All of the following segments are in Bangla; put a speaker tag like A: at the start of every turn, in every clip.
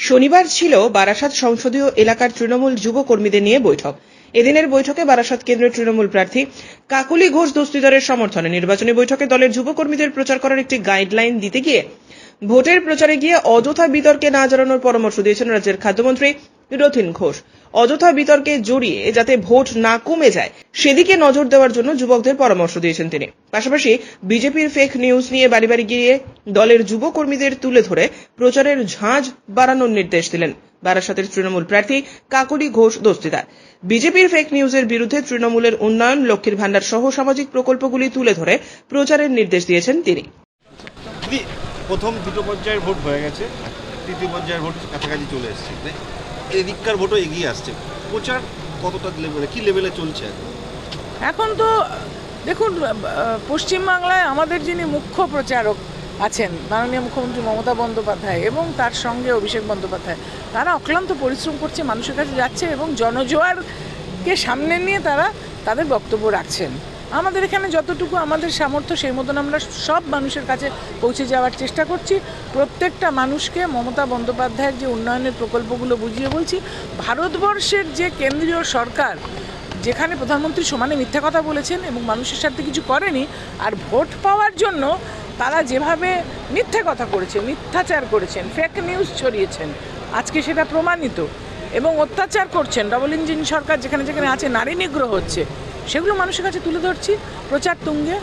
A: শনিবার ছিল বারাসাত সংসদীয় এলাকার তৃণমূল যুব কর্মীদের নিয়ে বৈঠক। এদিনের বৈঠকে বারাসাত কেন্দ্রের তৃণমূল প্রার্থী কাকুলি ঘোষ দস্তিদারের সমর্থনে নির্বাচনী বৈঠকে দলের যুব কর্মীদের প্রচার করার একটি গাইডলাইন দিতে গিয়ে ভোটের প্রচারে গিয়ে অযথা বিতর্কে না জড়ানোর পরামর্শ দিয়েছেন রাজ্যের খাদ্যমন্ত্রী রথিন ঘোষ। অযথা বিতর্কে জড়িয়ে যাতে ভোট না কমে যায়, সেদিকে নজর দেওয়ার জন্য যুবকদের পরামর্শ দিয়েছেন তিনি। পাশাপাশি বিজেপির ফেক নিউজ নিয়ে বাড়ি বাড়ি গিয়ে দলের যুব কর্মীদের তুলে ধরে প্রচারের ঝাঁজ বাড়ানোর নির্দেশ দিলেন বারাসাতের তৃণমূল প্রার্থী কাকুলি ঘোষ দস্তিদার। বিজেপির ফেক নিউজের বিরুদ্ধে তৃণমূলের উন্নয়ন লক্ষ্মীর ভান্ডার সহ সামাজিক প্রকল্পগুলি তুলে ধরে প্রচারের নির্দেশ দিয়েছেন তিনি।
B: প্রথম দুটো পর্যায়ের ভোট হয়ে গেছে তৃতীয় পর্যায়ের ভোট কাছাকাছি চলে এসছে। মানে এদিককার ভোটও এগিয়ে আসছে। প্রচার কতটা লেভেলে কি লেভেলে চলছে এখন?
C: এখন তো দেখুন পশ্চিমবাংলায় আমাদের যিনি মুখ্য প্রচারক আছেন, মাননীয় মুখ্যমন্ত্রী মমতা বন্দ্যোপাধ্যায় এবং তার সঙ্গে অভিষেক বন্দ্যোপাধ্যায়, তারা অক্লান্ত পরিশ্রম করছে, মানুষের কাছে যাচ্ছে এবং জনজোয়ারকে সামনে নিয়ে তারা তাদের বক্তব্য রাখছেন। আমাদের এখানে যতটুকু আমাদের সামর্থ্য, সেই মতন আমরা সব মানুষের কাছে পৌঁছে যাওয়ার চেষ্টা করছি। প্রত্যেকটা মানুষকে মমতা বন্দ্যোপাধ্যায়ের যে উন্নয়নের প্রকল্পগুলো বুঝিয়ে বলছি, ভারতবর্ষের যে কেন্দ্রীয় সরকার যেখানে প্রধানমন্ত্রী সমানে মিথ্যা কথা বলেছেন এবং মানুষের সাথে কিছু করেনি, আর ভোট পাওয়ার জন্য তারা যেভাবে মিথ্যা কথা করেছে মিথ্যাচার করেছেন ফেক নিউজ ছড়িয়েছেন, আজকে সেটা প্রমাণিত এবং অত্যাচার করছেন। ডবল ইঞ্জিন সরকার যেখানে যেখানে আছে, নারী নিগ্রহ হচ্ছে, সেগুলো মানুষের কাছে তুলে ধরছি। প্রচার তুঙ্গে।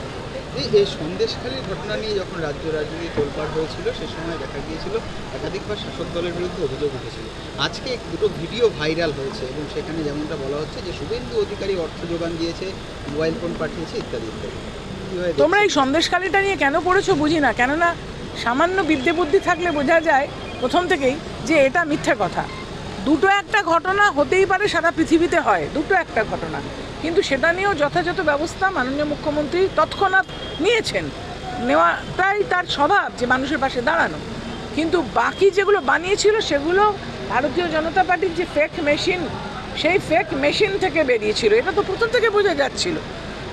D: এই এই সন্দেশখালীর ঘটনা নিয়ে যখন রাজ্য রাজনীতি তোলপাড় হয়েছিল, সে সময় দেখা গিয়েছিল একাধিকবার শাসক দলের বিরুদ্ধে অভিযোগ উঠেছিল। আজকে দুটো ভিডিও ভাইরাল হয়েছে এবং সেখানে যেমনটা বলা হচ্ছে যে শুভেন্দু অধিকারী অর্থ যোগান দিয়েছে, মোবাইল ফোন পাঠিয়েছে ইত্যাদি ইত্যাদি।
C: তোমরা এই সন্দেশখালিটা নিয়ে কেন পড়েছো বুঝি না, কেননা সামান্য বিদ্যে বুদ্ধি থাকলে বোঝা যায় প্রথম থেকেই যে এটা মিথ্যে কথা। দুটো একটা ঘটনা হতেই পারে সারা পৃথিবীতে হয়, দুটো একটা ঘটনা। কিন্তু সেটা নিয়েও যথাযথ ব্যবস্থা মাননীয় মুখ্যমন্ত্রী তৎক্ষণাৎ নিয়েছেন। নেওয়াটাই তার স্বভাব যে মানুষের পাশে দাঁড়ানো। কিন্তু বাকি যেগুলো বানিয়েছিল সেগুলো ভারতীয় জনতা পার্টির যে ফেক মেশিন সেই ফেক মেশিন থেকে বেরিয়েছিল। এটা তো প্রথম থেকে বোঝা যাচ্ছিল।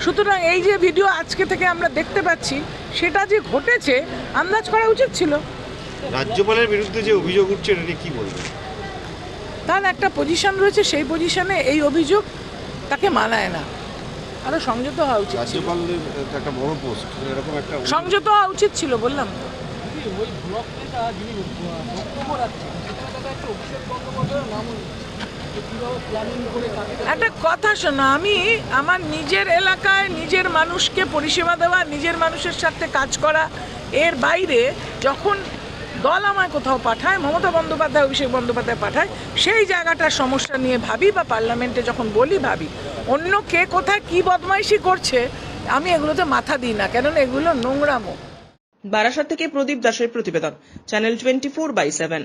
C: সুতরাং এই যে ভিডিও আজকে থেকে আমরা দেখতে পাচ্ছি, সেটা যে ঘটেছে, আন্দাজ করা উচিত ছিল।
B: রাজ্যপালের বিরুদ্ধে যে অভিযোগ উঠছে, এটা কি বলবেন?
C: তার একটা পজিশন রয়েছে সেই পজিশনে এই অভিযোগ তাকে মানায় না। আরও সংযত হওয়া উচিত ছিল।
B: রাজ্যপালের তো একটা বড় পোস্ট এরকম একটা
C: সংযত হওয়া উচিত ছিল বললাম তো।
E: ওই ব্লক নেতা যিনি বক্তব্য রাখছেন সেটা অভিষেক বন্দ্যোপাধ্যায়ের নাম যে কীভাবে প্ল্যানিং করে তাকে
C: একটা কথা শোনো আমি আমার নিজের এলাকায় নিজের মানুষকে পরিষেবা দেওয়া নিজের মানুষের সাথে কাজ করা এর বাইরে যখন দল আমায় কোথাও পাঠায়, মমতা বন্দ্যোপাধ্যায়, অভিষেক বন্দ্যোপাধ্যায় পাঠায়, সেই জায়গাটার সমস্যা নিয়ে ভাবি বা পার্লামেন্টে যখন বলি ভাবি, অন্য কে কোথায় কি বদমাইশি করছে, আমি এগুলোতে মাথা দিই না, কেননা এগুলো নোংরামো।
A: বারাসাত থেকে প্রদীপ দাসের প্রতিবেদন, channel twenty four by seven.